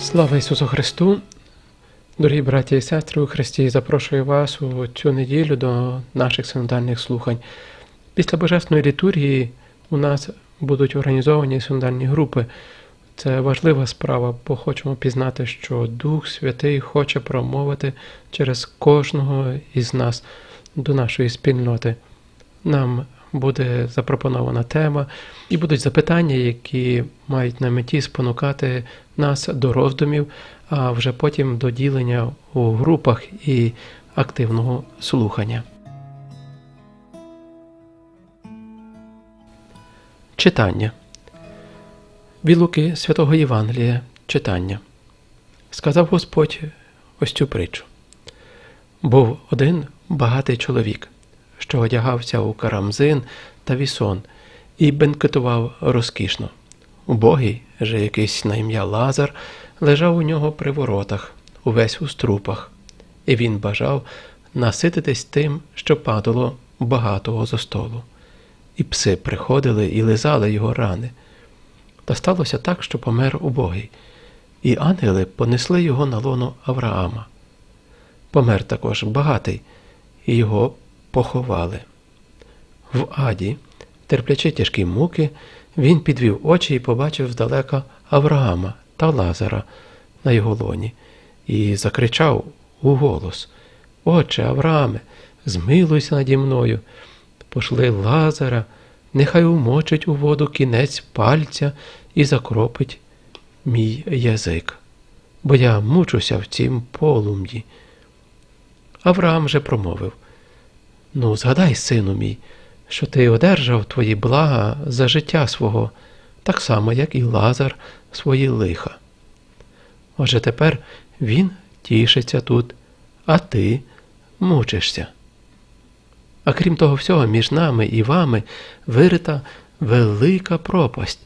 Слава Ісусу Христу! Дорогі браті і сестри у Христі, запрошую вас у цю неділю до наших синодальних слухань. Після Божественної літургії у нас будуть організовані синодальні групи. Це важлива справа, бо хочемо пізнати, що Дух Святий хоче промовити через кожного із нас до нашої спільноти. Нам буде запропонована тема і будуть запитання, які мають на меті спонукати нас до роздумів, а вже потім до ділення у групах і активного слухання. Читання від Луки Святого Євангелія читання. Сказав Господь ось цю притчу. Був один багатий чоловік, що одягався у карамзин та вісон і бенкетував розкішно. Убогий же якийсь на ім'я Лазар лежав у нього при воротах, увесь у струпах, і він бажав насититись тим, що падало багатого зо столу. І пси приходили і лизали його рани. Та сталося так, що помер убогий, і ангели понесли його на лоно Авраама. Помер також багатий, і його поховали. В аді, терплячи тяжкі муки, він підвів очі і побачив здалека Авраама та Лазара на його лоні, і закричав у голос: Отче Аврааме, змилуйся наді мною, пошли Лазара, нехай умочить у воду кінець пальця і закропить мій язик, бо я мучуся в цім полум'ї. Авраам же промовив Ну, згадай, сину мій, що ти одержав твої блага за життя свого, так само, як і Лазар свої лиха. Отже тепер він тішиться тут, а ти мучишся. А крім того всього, між нами і вами вирита велика пропасть,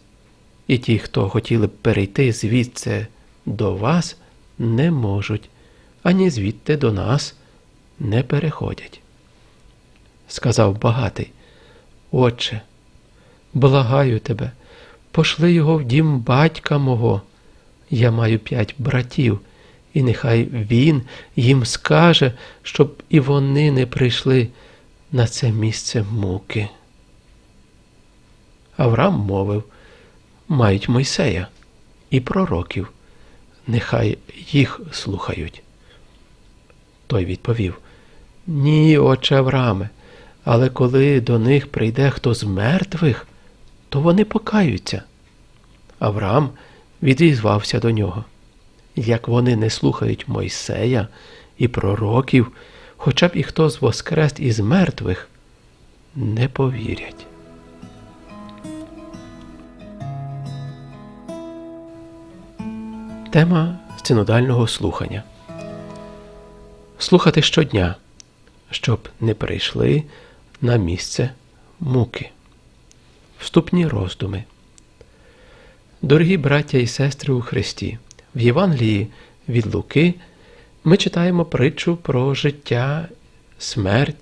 і ті, хто хотіли б перейти звідси до вас, не можуть, ані звідти до нас не переходять. Сказав багатий, Отче, благаю тебе, пошли його в дім батька мого. Я маю п'ять братів, і нехай він їм скаже, щоб і вони не прийшли на це місце муки. Авраам мовив мають Мойсея і пророків, нехай їх слухають. Той відповів Ні, отче Аврааме, але коли до них прийде хто з мертвих, то вони покаються. Авраам відізвався до нього. Як вони не слухають Мойсея і пророків, хоча б і хто з воскрес із мертвих, не повірять. Тема синодального слухання. Слухати щодня, щоб не прийшли на місце муки. Вступні роздуми. Дорогі браття і сестри у Христі, в Євангелії від Луки ми читаємо притчу про життя, смерть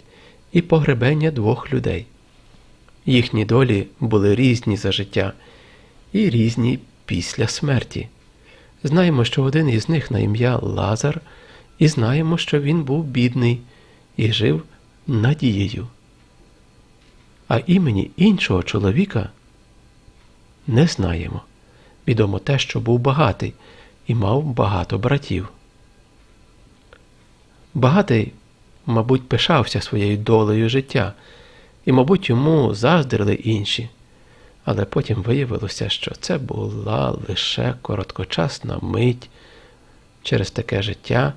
і погребення двох людей. Їхні долі були різні за життя і різні після смерті. Знаємо, що один із них на ім'я Лазар, і знаємо, що він був бідний і жив надією. А імені іншого чоловіка не знаємо. Відомо те, що був багатий і мав багато братів. Багатий, мабуть, пишався своєю долею життя, і, мабуть, йому заздрили інші, але потім виявилося, що це була лише короткочасна мить. Через таке життя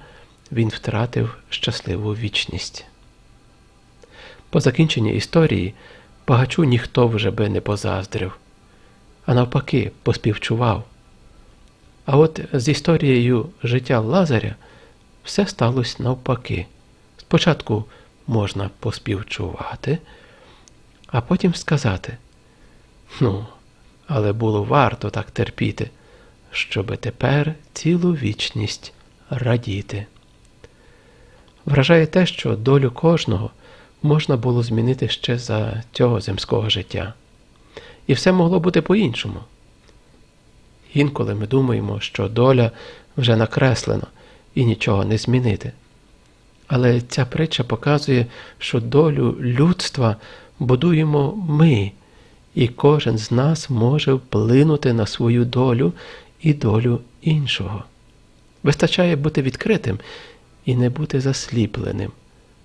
він втратив щасливу вічність. По закінченні історії багачу ніхто вже би не позаздрив, а навпаки, поспівчував. А от з історією життя Лазаря все сталося навпаки. Спочатку можна поспівчувати, а потім сказати: Ну, але було варто так терпіти, щоби тепер цілу вічність радіти. Вражає те, що долю кожного можна було змінити ще за цього земського життя. І все могло бути по-іншому. Інколи ми думаємо, що доля вже накреслена і нічого не змінити. Але ця притча показує, що долю людства будуємо ми, і кожен з нас може вплинути на свою долю і долю іншого. Вистачає бути відкритим і не бути засліпленим,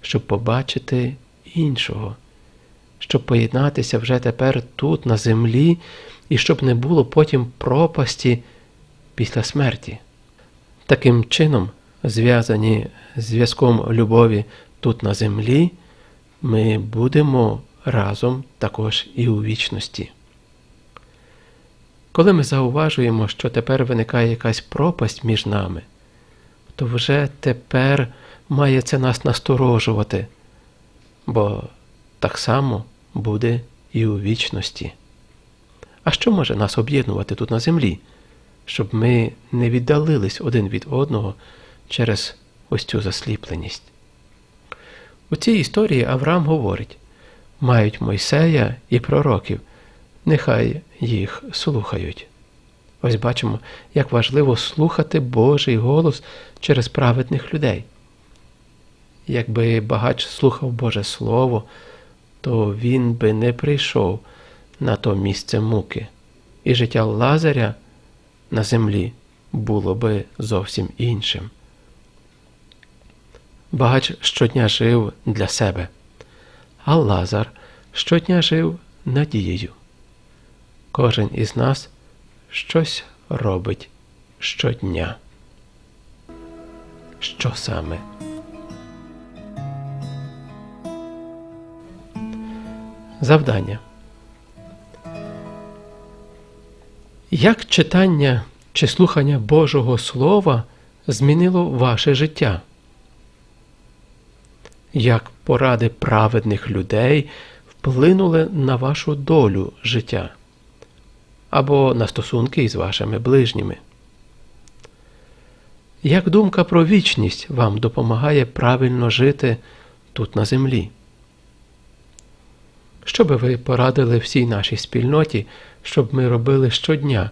щоб побачити іншого, щоб поєднатися вже тепер тут, на землі, і щоб не було потім пропасті після смерті. Таким чином, зв'язані зв'язком любові тут на землі, ми будемо разом також і у вічності. Коли ми зауважуємо, що тепер виникає якась пропасть між нами, то вже тепер має це нас насторожувати, бо так само буде і у вічності. А що може нас об'єднувати тут на землі, щоб ми не віддалились один від одного через ось цю засліпленість? У цій історії Авраам говорить мають Мойсея і пророків, нехай їх слухають. Ось бачимо, як важливо слухати Божий голос через праведних людей. Якби багач слухав Боже Слово, то він би не прийшов на то місце муки, і життя Лазаря на землі було би зовсім іншим. Багач щодня жив для себе, а Лазар щодня жив надією. Кожен із нас щось робить щодня. Що саме? Завдання. Як читання чи слухання Божого Слова змінило ваше життя? Як поради праведних людей вплинули на вашу долю життя або на стосунки із вашими ближніми? Як думка про вічність вам допомагає правильно жити тут на землі? Що ви порадили всій нашій спільноті, щоб ми робили щодня,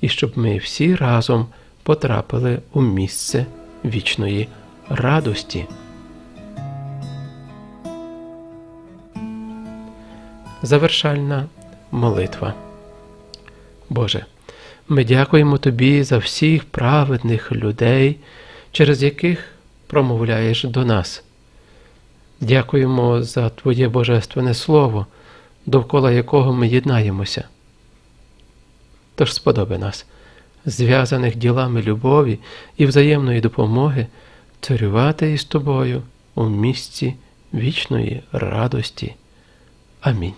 і щоб ми всі разом потрапили у місце вічної радості? Завершальна молитва. Боже, ми дякуємо Тобі за всіх праведних людей, через яких промовляєш до нас. Дякуємо за Твоє Божественне Слово, довкола якого ми єднаємося. Тож сподоби нас, зв'язаних ділами любові і взаємної допомоги, царювати із тобою у місці вічної радості. Амінь.